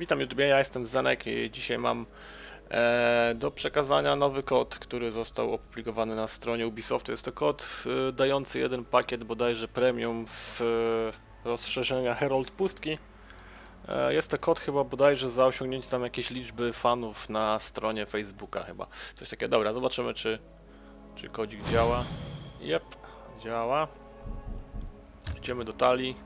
Witam YouTube, ja jestem Zenek i dzisiaj mam e, do przekazania nowy kod, który został opublikowany na stronie Ubisoftu. Jest to kod e, dający jeden pakiet bodajże premium z e, rozszerzenia Herald Pustki. E, jest to kod chyba bodajże za osiągnięcie tam jakiejś liczby fanów na stronie Facebooka chyba. Coś takiego. Dobra, zobaczymy czy, czy kodzik działa. Jep, działa. Idziemy do talii.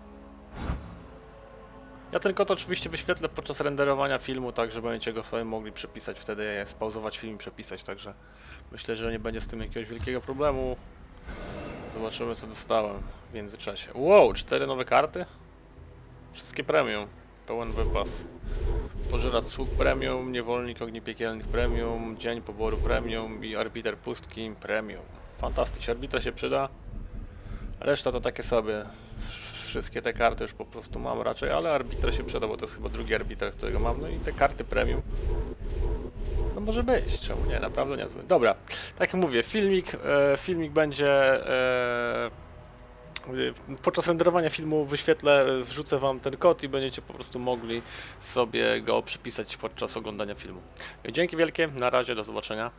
Ja ten kod oczywiście wyświetlę podczas renderowania filmu, tak że będziecie go sobie mogli przepisać wtedy, spauzować film i przepisać, także myślę, że nie będzie z tym jakiegoś wielkiego problemu. Zobaczymy co dostałem w międzyczasie. Wow, cztery nowe karty? Wszystkie premium. Pełen wypas. Pożeracz sług premium, niewolnik ogni piekielnych premium, dzień poboru premium i arbiter pustki premium. Fantastycznie, arbitra się przyda. Reszta to takie sobie wszystkie te karty już po prostu mam raczej, ale arbitra się przyda, bo to jest chyba drugi arbiter, którego mam. No i te karty premium. No może być, czemu nie, naprawdę niezły. Dobra, tak jak mówię, filmik, e, filmik będzie... E, podczas renderowania filmu wyświetlę, wrzucę wam ten kod i będziecie po prostu mogli sobie go przypisać podczas oglądania filmu. Dzięki wielkie, na razie, do zobaczenia.